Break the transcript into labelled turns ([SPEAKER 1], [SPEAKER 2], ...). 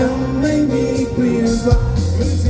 [SPEAKER 1] จะไม่มีเปลี่ยนแปลง